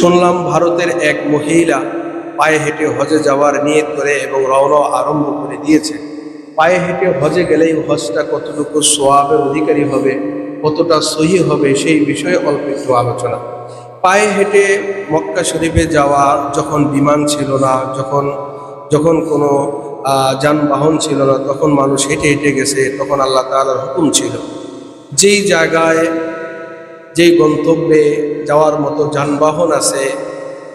শুনলাম ভারতের এক মহিলা পায়ে হেঁটে হজে যাওয়ার নিয়ত করে এবং রওনা আরম্ভ করে দিয়েছে। পায়ে হেঁটে হজে গেলেই হজটা কতটুকু সোয়াবের অধিকারী হবে, কতটা সহি হবে সেই বিষয়ে অল্প একটু আলোচনা। পায়ে হেঁটে মক্কা শরীফে যাওয়া যখন বিমান ছিল না, যখন যখন কোনো যানবাহন ছিল না, তখন মানুষ হেঁটে হেঁটে গেছে, তখন আল্লাহ তাআলার হুকুম ছিল। যেই জায়গায় যেই গন্তব্যে যাওয়ার মতো যানবাহন আছে,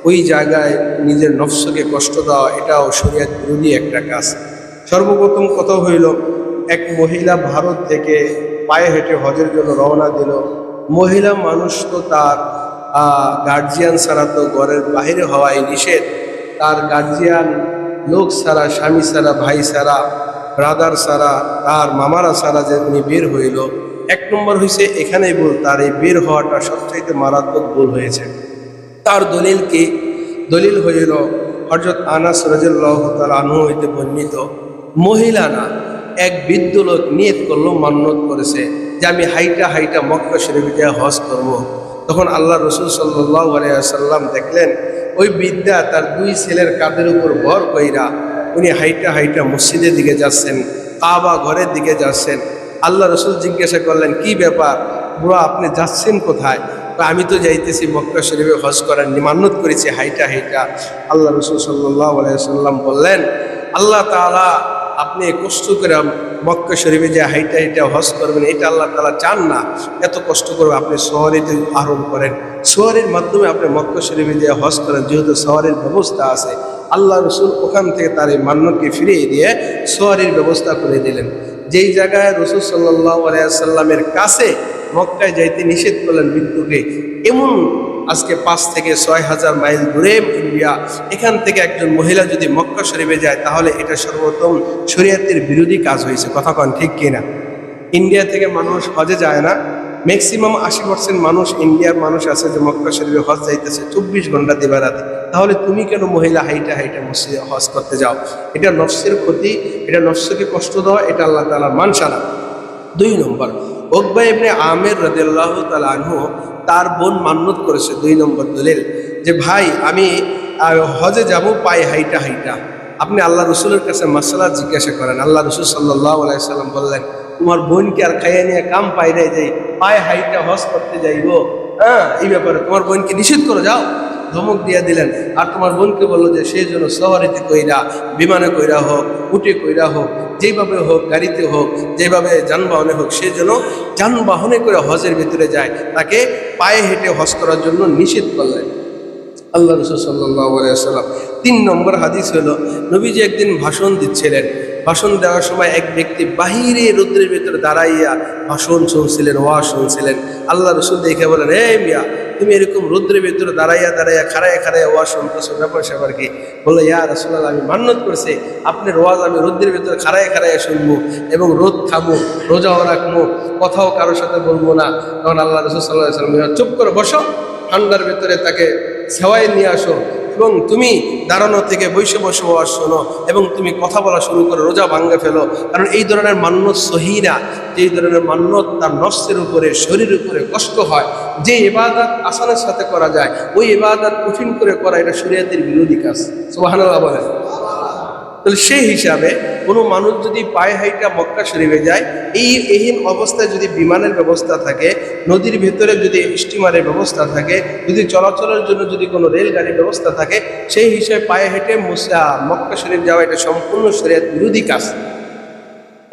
ওই জায়গায় নিজের নফসকে কষ্ট দেওয়া, এটাও শরীয়ত বিরোধী একটা কাজ। সর্বপ্রথম কথা হইল, এক মহিলা ভারত থেকে পায়ে হেঁটে হজের জন্য রওনা দিল। মহিলা মানুষ তো তার গার্জিয়ান ছাড়া তো ঘরের বাইরে হওয়াই নিষেধ। তার গার্জিয়ান লোক ছাড়া, স্বামী ছাড়া, ভাই ছাড়া ব্রাদার ছাড়া, তার মামারা ছাড়া যে উনি বের হইল এক নম্বর হয়েছে এখানেই বল তার এই বের হওয়াটা সবচাইতে মারাত্মক ভুল হয়েছে। তার দলিল কি? দলিল হইল হজরত আনাস রাজিল্লাহ তার আনহু হইতে বর্ণিত, মহিলা না, এক বৃদ্ধ লোক নিয়ত করল মান্যত করেছে যে আমি হাইটা হাইটা মক্কা শরীফে হজ করব। তখন আল্লাহ রসুল সাল্লাহ আলাইসাল্লাম দেখলেন, ওই বিদ্যা তার দুই ছেলের কাঁধের উপর ভর কইরা উনি হাইটা হাইটা মসজিদের দিকে যাচ্ছেন, কাবা ঘরের দিকে যাচ্ছেন। আল্লাহ রসুল জিজ্ঞাসা করলেন, কি ব্যাপার? বুড়া, আপনি যাচ্ছেন কোথায়? আমি তো যাইতেছি মক্কা শরীফে, হজ করার নিমান্নত করেছি, হাইটা হাইটা। আল্লাহ রসুল সাল্লাহ সাল্লাম বললেন, আল্লাহ তালা আপনি কষ্ট করে মক্কা শরীফে যে হাইটা হাইটা হজ করবেন, এটা আল্লাহ তালা চান না। এত কষ্ট করে আপনি শহরেতে আরোপ করেন, শহরের মাধ্যমে আপনি মক্কা শরীফে যে হজ করেন, যেহেতু শহরের ব্যবস্থা আছে, আল্লাহ রসুল ওখান থেকে তার এই মান্যকে ফিরিয়ে দিয়ে শহরের ব্যবস্থা করে দিলেন। যেই জায়গায় রসুল সাল্লাহ আলাইসাল্লামের কাছে মক্কায় যাইতে নিষেধ করলেন বিদ্যুকে এমন আজকে পাঁচ থেকে ছয় হাজার মাইল দূরে ইন্ডিয়া, এখান থেকে একজন মহিলা যদি মক্কা শরীফে যায়, তাহলে এটা সর্বোত্তম শরীয়তের বিরোধী কাজ হয়েছে। কথা কন, ঠিক কিনা ইন্ডিয়া থেকে মানুষ হজে যায় না। ম্যাক্সিমাম আশি পার্সেন্ট মানুষ, ইন্ডিয়ার মানুষ আছে যে মক্কা শরীফে হজ যাইতেছে চব্বিশ ঘণ্টা দিবা রাতে তাহলে তুমি কেন মহিলা হাইটা হাইটা মসজিদে হজ করতে যাও? এটা নফসের ক্ষতি, এটা নফসকে কষ্ট দেওয়া, এটা আল্লাহ তালার মানসানা দুই নম্বর ওকবা ইবনে আমের রাদিয়াল্লাহ তাআলা আনহু তার বোন মান্যত করেছে। দুই নম্বর দলিল, যে ভাই, আমি হজে যাব পায়ে হাইটা হাইটা। আপনি আল্লাহ রসুলের কাছে মাসালা জিজ্ঞাসা করেন। আল্লাহ রসুল সাল্লাহ আলাইসাল্লাম বললেন, তোমার বোনকে আর খাইয়ে নিয়ে কাম পাই নাই যে পায়ে হাইটা হজ করতে যাইব? হ্যাঁ এই ব্যাপারে তোমার বোনকে নিষেধ করে যাও। ধমক দিয়া দিলেন। আর তোমার বোনকে বলল যে সেই জন্য শহরেতে কইরা, বিমানে কইরা হোক উঠে কইরা হোক যেভাবে হোক, গাড়িতে হোক যেভাবে যানবাহনে হোক, সে যেন যানবাহনে করে হজের ভিতরে যায়, তাকে পায়ে হেঁটে হজ করার জন্য নিষেধ করলেন আল্লাহ রসুল সাল্লাম তিন নম্বর হাদিস হলো, নবীজি একদিন ভাষণ দিচ্ছিলেন। ভাষণ দেওয়ার সময় এক ব্যক্তি বাহিরে রৌদ্রের ভিতরে দাঁড়াইয়া ভাষণ শুনছিলেন ওয়া শুনছিলেন। আল্লাহ রসুল দেখে বলেন হে মিয়া তুমি এরকম রৌদ্রের ভিতরে দাঁড়াইয়া দাঁড়াইয়া, খাড়াইয়া খাড়াইয়া ওয়া শুনতেছো, ব্যাপার স্যাপার কি? বলল, ইয়া রসুল্লাহ আমি মান্যত করছি। আপনার ওয়াজ আমি রৌদ্রের ভিতরে খাড়াইয়া খাড়াইয়া শুনব এবং রোদ খামো রোজাও রাখব, কথাও কারোর সাথে বলব না। তখন আল্লাহ রসুল সাল্লাহ সাল্লাম চুপ করে, বসো। ঠান্ডার ভিতরে তাকে সেওয়াই নিয়ে আসো। এবং তুমি দাঁড়ানো থেকে বৈশে বসে হওয়া শোনো এবং তুমি কথা বলা শুরু করো, রোজা ভাঙ্গে ফেলো। কারণ এই ধরনের মান্যত সহিরা, যেই ধরনের মান্যত তার নফসের উপরে শরীর উপরে কষ্ট হয় যে এবাদত আসানের সাথে করা যায়, ওই এবাদত কঠিন করে করা এটা শরীয়তের বিরোধী কাজ। সোহানাল্লাহ বলেন। তাহলে সেই হিসাবে কোনো মানুষ যদি পায়ে হাইটা মক্কা শরীফে যায়, এই এহীন অবস্থায় যদি বিমানের ব্যবস্থা থাকে, নদীর ভেতরে যদি স্টিমারের ব্যবস্থা থাকে, যদি চলাচলের জন্য যদি কোনো রেলগাড়ির ব্যবস্থা থাকে, সেই হিসাবে পায়ে হেঁটে মুসা, মক্কা শরীফ যাওয়া এটা সম্পূর্ণ শরীয়ত বিরোধী কাজ।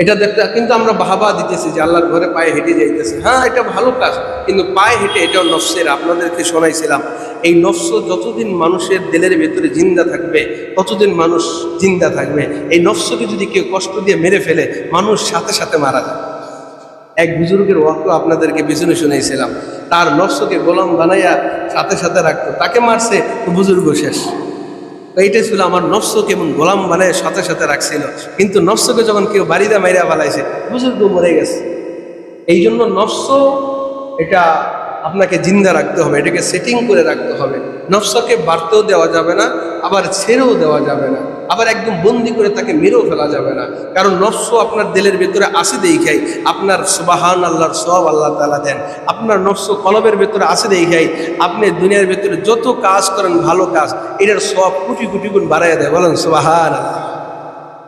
এটা দেখতে কিন্তু আমরা বাহাবা দিতেছি যে আল্লাহর ঘরে পায়ে হেঁটে যাইতেছে। হ্যাঁ এটা ভালো কাজ, কিন্তু পায়ে হেঁটে এটাও নফসের, আপনাদেরকে শোনাইছিলাম। এই নফস যতদিন মানুষের দিলের ভেতরে জিন্দা থাকবে, ততদিন মানুষ জিন্দা থাকবে। এই নফসকে যদি কেউ কষ্ট দিয়ে মেরে ফেলে, মানুষ সাথে সাথে মারা যায় এক বুজুর্গের ওয়াক্য আপনাদেরকে পিছনে শুনেছিলাম তার নফসকে গোলাম বানাইয়া সাথে সাথে রাখতো। তাকে মারছে তো বুজুর্গ শেষ। এইটাই ছিল আমার নফস কেমন গোলাম বানায় সাথে সাথে রাখছিল। কিন্তু নফসকে যখন কেউ বাড়িতে মাইরা ফেলাইছে, বুজুর্গ মরে গেছে। এই জন্য নফস এটা আপনাকে জিন্দা রাখতে হবে, এটাকে সেটিং করে রাখতে হবে। নফসকে বাড়তেও দেওয়া যাবে না, আবার ছেড়েও দেওয়া যাবে না, আবার একদম বন্দি করে তাকে মেরেও ফেলা যাবে না। কারণ নফস আপনার দিলের ভেতরে আসে দেখাই, আপনার সুবাহান আল্লাহর সব আল্লাহ তালা দেন। আপনার নফস কলবের ভেতরে আসে দেখাই, আপনি দুনিয়ার ভেতরে যত কাজ করেন ভালো কাজ, এটার সব কোটি কোটি গুণ বাড়াইয়া দেয়, বলেন সুবাহান আল্লাহ